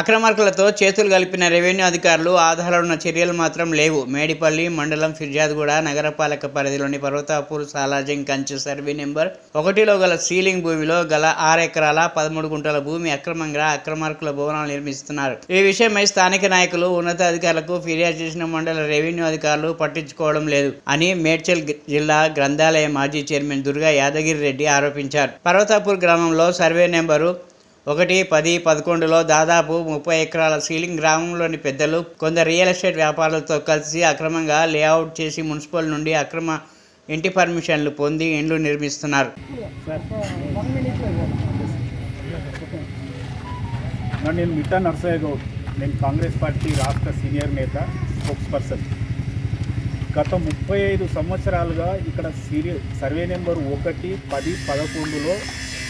అక్రమార్కులతో చేతులు కలిపిన రెవెన్యూ అధికారులు ఆధారాలున్న చర్యలు మాత్రం లేవు. మేడిపల్లి మండలం ఫిర్జాద్గూడ నగరపాలక పరిధిలోని పర్వతాపూర్ సాలాజింగ్ కంచె సర్వే నెంబర్ ఒకటిలో గల సీలింగ్ భూమిలో గల ఆరు ఎకరాల పదమూడు గుంటల భూమి అక్రమంగా అక్రమార్కుల భవనాలు నిర్మిస్తున్నారు. ఈ విషయమై స్థానిక నాయకులు ఉన్నతాధికారులకు ఫిర్యాదు చేసిన మండల రెవెన్యూ అధికారులు పట్టించుకోవడం లేదు అని మేడ్చల్ జిల్లా గ్రంథాలయ మాజీ చైర్మన్ దుర్గా యాదగిరి రెడ్డి ఆరోపించారు. పర్వతాపూర్ గ్రామంలో సర్వే నెంబరు ఒకటి పది పదకొండులో దాదాపు ముప్పై ఎకరాల సీలింగ్ గ్రామంలోని పెద్దలు కొందరు రియల్ ఎస్టేట్ వ్యాపారులతో కలిసి అక్రమంగా లేఅవుట్ చేసి మున్సిపల్ నుండి అక్రమ ఇంటి పర్మిషన్లు పొంది ఇండ్లు నిర్మిస్తున్నారు. నేను మిట్టా నర్సయ్య గౌడ్ నేను కాంగ్రెస్ పార్టీ రాష్ట్ర సీనియర్ నేత స్పోక్స్ పర్సన్ గత ముప్పై ఐదు సంవత్సరాలుగా ఇక్కడ సీరియల్ సర్వే నెంబర్ ఒకటి పది పదకొండులో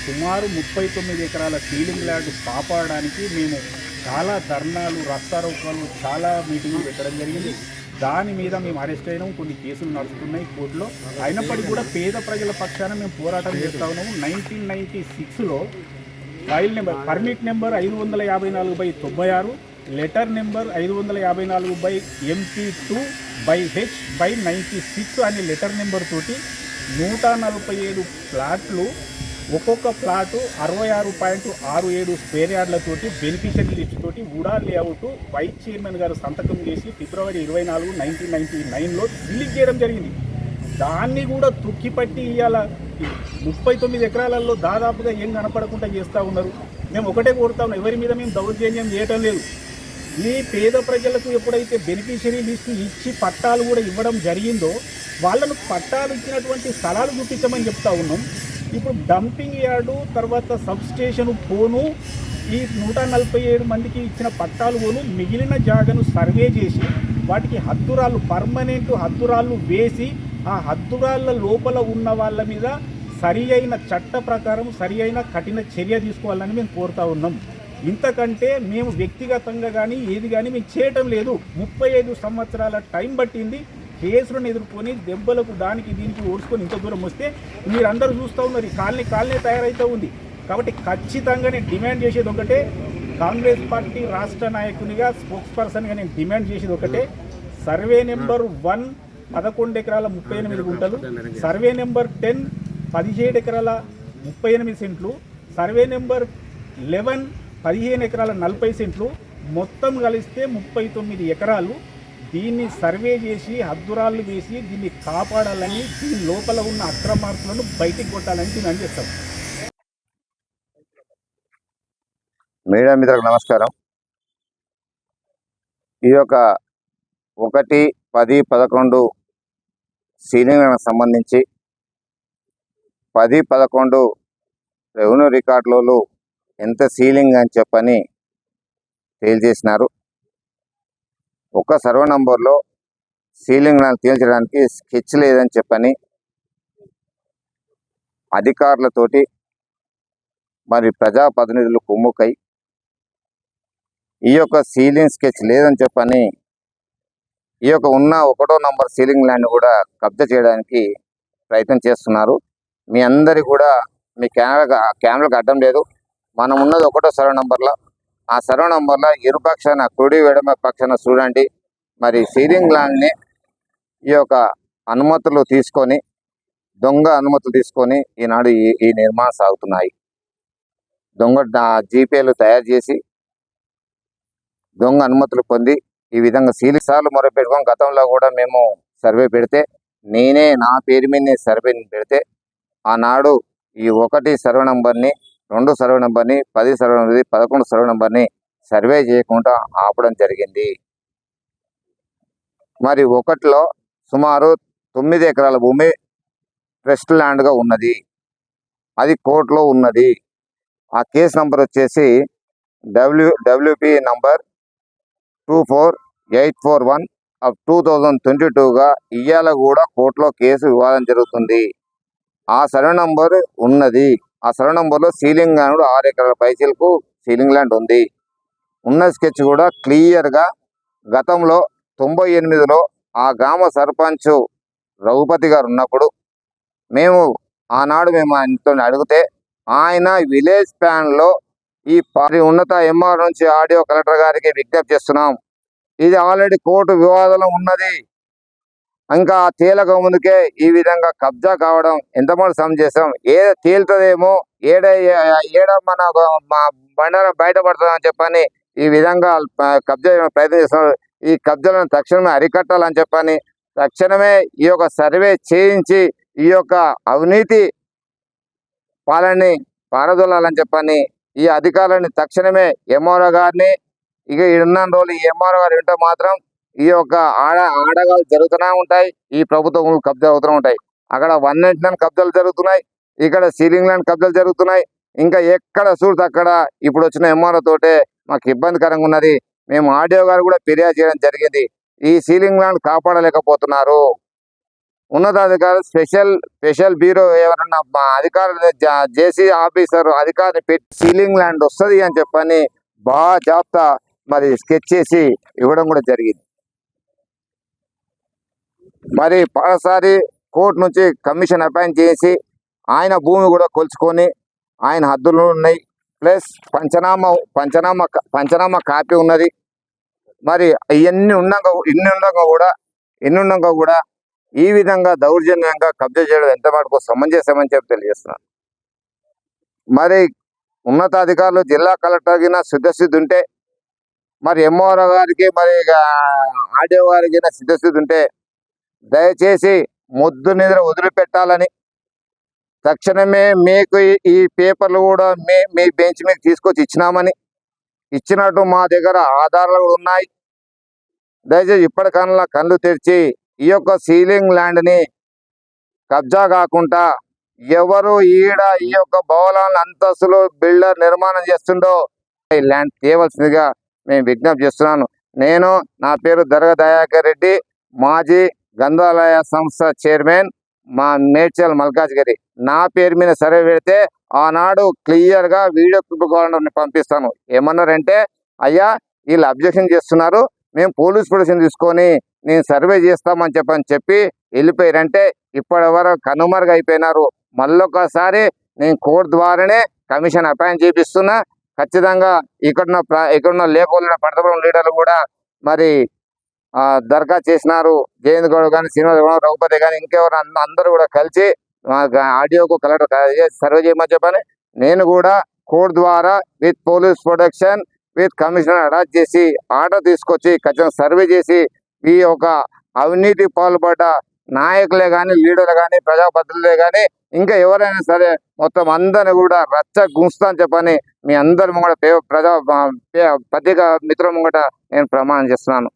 సుమారు ముప్పై తొమ్మిది ఎకరాల సీలింగ్ ల్యాండ్ కాపాడడానికి మేము చాలా ధర్నాలు రస్తారోకాలు చాలా మీటింగ్లు పెట్టడం జరిగింది. దాని మీద మేము అరెస్ట్ అయినాం. కొన్ని కేసులు నడుస్తున్నాయి కోర్టులో. అయినప్పటికీ కూడా పేద ప్రజల పక్షాన మేము పోరాటం చేస్తా ఉన్నాము. నైన్టీన్ నైన్టీ సిక్స్లో ఫైల్ నెంబర్ పర్మిట్ నెంబర్ ఐదు వందల యాభై నాలుగు బై తొంభై ఆరు లెటర్ నెంబర్ ఐదు వందల యాభై నాలుగు by MP two by H by ninety six అనే లెటర్ నెంబర్ తోటి నూట నలభై ఏడు ప్లాట్లు ఒక్కొక్క ప్లాట్ అరవై ఆరు పాయింట్ ఆరు ఏడు స్క్వేర్ యార్డ్లతోటి బెనిఫిషియరీ లిస్ట్ తోటి ఉడా లేఅవుట్ వైస్ చైర్మన్ గారు సంతకం చేసి ఫిబ్రవరి ఇరవై నాలుగు నైన్టీన్ నైన్టీ నైన్లో రిలీజ్ చేయడం జరిగింది. దాన్ని కూడా తుక్కిపట్టి ఇవాళ ముప్పై తొమ్మిది ఎకరాలలో దాదాపుగా ఏం కనపడకుండా చేస్తూ ఉన్నారు. మేము ఒకటే కోరుతా ఉన్నాం ఎవరి మీద మేము దౌర్జన్యం చేయటం లేదు. ఈ పేద ప్రజలకు ఎప్పుడైతే బెనిఫిషరీ లిస్టు ఇచ్చి పట్టాలు కూడా ఇవ్వడం జరిగిందో వాళ్ళను పట్టాలు ఇచ్చినటువంటి స్థలాలు చూపించమని చెప్తా ఉన్నాం. ఇప్పుడు డంపింగ్ యార్డు తర్వాత సబ్ స్టేషన్ పోను. ఈ నూట నలభై ఏడు మందికి ఇచ్చిన పట్టాలు పోను. మిగిలిన జాగను సర్వే చేసి వాటికి హద్దురాళ్ళు పర్మనెంట్ హద్దురాళ్ళు వేసి ఆ హద్దురాళ్ళ లోపల ఉన్న వాళ్ళ మీద సరి అయిన చట్ట ప్రకారం సరి అయిన కఠిన చర్య తీసుకోవాలని మేము కోరుతా ఉన్నాం. ఇంతకంటే మేము వ్యక్తిగతంగా కానీ ఏది కానీ మేము చేయటం లేదు. ముప్పై ఐదు సంవత్సరాల టైం పట్టింది. కేసులను ఎదుర్కొని దెబ్బలకు దానికి దీనికి ఓడ్చుకొని ఇంత దూరం వస్తే మీరందరూ చూస్తూ ఉన్నారు ఈ కాలనీ కాలనీ తయారైతే ఉంది. కాబట్టి ఖచ్చితంగా నేను డిమాండ్ చేసేది ఒకటే కాంగ్రెస్ పార్టీ రాష్ట్ర నాయకునిగా స్పోక్స్ పర్సన్గా నేను డిమాండ్ చేసేది ఒకటే. సర్వే నెంబర్ వన్ పదకొండు ఎకరాల ముప్పై ఎనిమిది గుంటలు సర్వే నెంబర్ టెన్ పదిహేడు ఎకరాల ముప్పై ఎనిమిది సెంట్లు సర్వే నెంబర్ లెవెన్ పదిహేను ఎకరాల నలభై సెంట్లు మొత్తం కలిస్తే ముప్పై తొమ్మిది ఎకరాలు దీన్ని సర్వే చేసి హద్దురాళ్ళు వేసి దీన్ని కాపాడాలని దీని లోపల ఉన్న అక్రమార్కులను బయటికి కొట్టాలని డిమాండ్ అందిస్తాం మీడియా మిత్రులకు నమస్కారం. ఈ యొక్క ఒకటి పది పదకొండు సీలింగ్లకు సంబంధించి పది పదకొండు రెవెన్యూ రికార్డులలో ఎంత సీలింగ్ అని చెప్పని తేల్చేసినారు ఒక సర్వ నంబర్లో సీలింగ్ తీల్చడానికి స్కెచ్ లేదని చెప్పని అధికారులతోటి మరి ప్రజాప్రతినిధులు కుమ్ముకై ఈ యొక్క సీలింగ్ స్కెచ్ లేదని చెప్పని ఈ యొక్క ఉన్న ఒకటో నంబర్ సీలింగ్ ల్యాండ్ కూడా కబ్జా చేయడానికి ప్రయత్నం చేస్తున్నారు. మీ అందరి కూడా మీ కెమెరా కెమెరాకు అడ్డం లేదు. మనం ఉన్నది ఒకటో సర్వ నంబర్లో ఆ సర్వ నంబర్లో ఇరుపక్షాన కుడి ఎడమ పక్షాన చూడండి. మరి సీలింగ్ ల్యాండ్ని ఈ యొక్క అనుమతులు తీసుకొని దొంగ అనుమతులు తీసుకొని ఈనాడు ఈ ఈ నిర్మాణం సాగుతున్నాయి. దొంగ జీపేలు తయారు చేసి దొంగ అనుమతులు పొంది ఈ విధంగా సీలింగ్ సార్లు మొరపెట్టుకొని గతంలో కూడా మేము సర్వే పెడితే నేనే నా పేరు మీద సర్వే పెడితే ఆనాడు ఈ ఒకటి సర్వే నంబర్ని రెండు సర్వే నెంబర్ని పది సర్వే నంబర్ని పదకొండు సర్వే నెంబర్ని సర్వే చేయకుండా ఆపడం జరిగింది. మరి ఒకటిలో సుమారు తొమ్మిది ఎకరాల భూమి ట్రస్ట్ ల్యాండ్గా ఉన్నది. అది కోర్టులో ఉన్నది. ఆ కేసు నంబర్ వచ్చేసి W WP number two four eight four one of two thousand twenty టూగా ఇవాళ కూడా కోర్టులో కేసు వివాదం జరుగుతుంది. ఆ సర్వే నంబర్ ఉన్నది. ఆ సర్వే నంబర్లో సీలింగ్ ల్యాండ్ ఆరు ఎకరాల పైసలకు సీలింగ్ ల్యాండ్ ఉంది. ఉన్న స్కెచ్ కూడా క్లియర్గా గతంలో తొంభై ఎనిమిదిలో ఆ గ్రామ సర్పంచ్ రఘుపతి గారు ఉన్నప్పుడు మేము ఆనాడు మేము ఆయనతో అడిగితే ఆయన విలేజ్ ప్లాన్లో ఈ పార్టీ ఉన్నత ఎంఆర్ నుంచి ఆడియో కలెక్టర్ గారికి విజ్ఞప్తి చేస్తున్నాం. ఇది ఆల్రెడీ కోర్టు వివాదంలో ఉన్నది. ఇంకా తేలక ముందుకే ఈ విధంగా కబ్జా కావడం ఎంతమంది సమంజసం ఏ తేలుతుందేమో ఏడ ఏడ మన బండారం బండారం బయటపడుతుందని చెప్పని ఈ విధంగా కబ్జా చేయడానికి ప్రయత్నం చేస్తున్నారు ఈ కబ్జాలను తక్షణమే అరికట్టాలని చెప్పని తక్షణమే ఈ యొక్క సర్వే చేయించి ఈ యొక్క అవినీతి పాలనని పారదొలాలని చెప్పని ఈ అధికారులని తక్షణమే ఎంఆర్ఓ గారిని ఇక ఉన్న రోజులు ఎంఆర్ఓ గారు వింటే మాత్రం ఈ యొక్క ఆడ ఆడగాలు జరుగుతూనే ఉంటాయి. ఈ ప్రభుత్వం కబ్జా అవుతూనే ఉంటాయి. అక్కడ వన్ నైన్టీ నైన్ కబ్జాలు జరుగుతున్నాయి. ఇక్కడ సీలింగ్ ల్యాండ్ కబ్జాలు జరుగుతున్నాయి. ఇంకా ఎక్కడ చూడదు అక్కడ ఇప్పుడు వచ్చిన ఎంఆర్ఓ తోటే మాకు ఇబ్బందికరంగా ఉన్నది. మేము ఆడియో గారు కూడా ఫిర్యాదు చేయడం జరిగింది. ఈ సీలింగ్ ల్యాండ్ కాపాడలేకపోతున్నారు. ఉన్నతాధికారులు స్పెషల్ స్పెషల్ బ్యూరో ఎవరన్నా మా అధికారులు జేసీ ఆఫీసర్ అధికారిని పెట్టి సీలింగ్ ల్యాండ్ వస్తుంది అని చెప్పని బాగా జాబితా మరి స్కెచ్ చేసి ఇవ్వడం కూడా జరిగింది. మరి పరసారి కోర్టు నుంచి కమిషన్ అపాయింట్ చేసి ఆయన భూమి కూడా కొలుచుకొని ఆయన హద్దులు ఉన్నాయి. ప్లస్ పంచనామా పంచనామా పంచనామా కాపీ ఉన్నది. మరి ఇవన్నీ ఉన్నాక ఇన్ని ఉండగా కూడా ఎన్ని ఉండగా కూడా ఈ విధంగా దౌర్జన్యంగా కబ్జా చేయడం ఎంత మటుకు సమంజసమని చెప్పి తెలియజేస్తున్నాను. మరి ఉన్నతాధికారులు జిల్లా కలెక్టర్ కింద సిద్ధస్థితి ఉంటే మరి ఎంఓఆర్ గారికి మరి ఆర్డీఓ గారికి సిద్ధస్థితి ఉంటే దయచేసి ముద్దు నిద్ర వదిలిపెట్టాలని తక్షణమే మీకు ఈ- పేపర్లు కూడా మీ మీ బెంచ్ మీకు తీసుకొచ్చి ఇచ్చినామని ఇచ్చినట్టు మా దగ్గర ఆధారాలు ఉన్నాయి. దయచేసి ఇప్పటికన్నా కళ్ళు తెరిచి ఈ యొక్క సీలింగ్ ల్యాండ్ని కబ్జా కాకుండా ఎవరు ఈడ ఈ యొక్క భవనాల అంతస్తులు బిల్డర్ నిర్మాణం చేస్తుండో ఈ ల్యాండ్ తీయవలసిందిగా మేము విజ్ఞప్తి చేస్తున్నాను. నేను నా పేరు దర్గ దయాకర్ రెడ్డి మాజీ గంధాలయ సంస్థ చైర్మన్ మా మేడ్చల్ మల్కాజ్ గారి. నా పేరు మీద సర్వే పెడితే ఆనాడు క్లియర్గా వీడియో క్లిప్ కావాలని పంపిస్తాను. ఏమన్నారంటే అయ్యా వీళ్ళు అబ్జెక్షన్ చేస్తున్నారు. మేము పోలీస్ ప్రొటెక్షన్ తీసుకొని నేను సర్వే చేస్తామని చెప్పని చెప్పి వెళ్ళిపోయారంటే ఇప్పటి వరకు కనుమరుగు అయిపోయినారు. మళ్ళొకసారి నేను కోర్టు ద్వారానే కమిషన్ అపాయింట్ చేపిస్తున్నా. ఖచ్చితంగా ఇక్కడున్న ఇక్కడున్న లేకుండా పడతపురం లీడర్లు కూడా మరి దరఖాస్తు చేసినారు. జయంత్ గౌడ్ కానీ శ్రీనివాస్ గౌడ్ రఘుపతి కానీ ఇంకెవరు అందరూ కూడా కలిసి మా ఆడియోకు కలెక్టర్ సర్వే చేయమని చెప్పని నేను కూడా కోర్టు ద్వారా with police protection with commissioner attach చేసి ఆర్డర్ తీసుకొచ్చి ఖచ్చితంగా సర్వే చేసి ఈ యొక్క అవినీతి పాల్పడ్డ నాయకులే కానీ లీడర్లు కానీ ప్రజాప్రతినిధులే కానీ ఇంకా ఎవరైనా సరే మొత్తం అందరిని కూడా రచ్చ గుంస్తా అని చెప్పని మీ అందరి ముంగట పే- ప్రజా పే- పత్రికా మిత్రుల ముంగట నేను ప్రమాణం చేస్తున్నాను.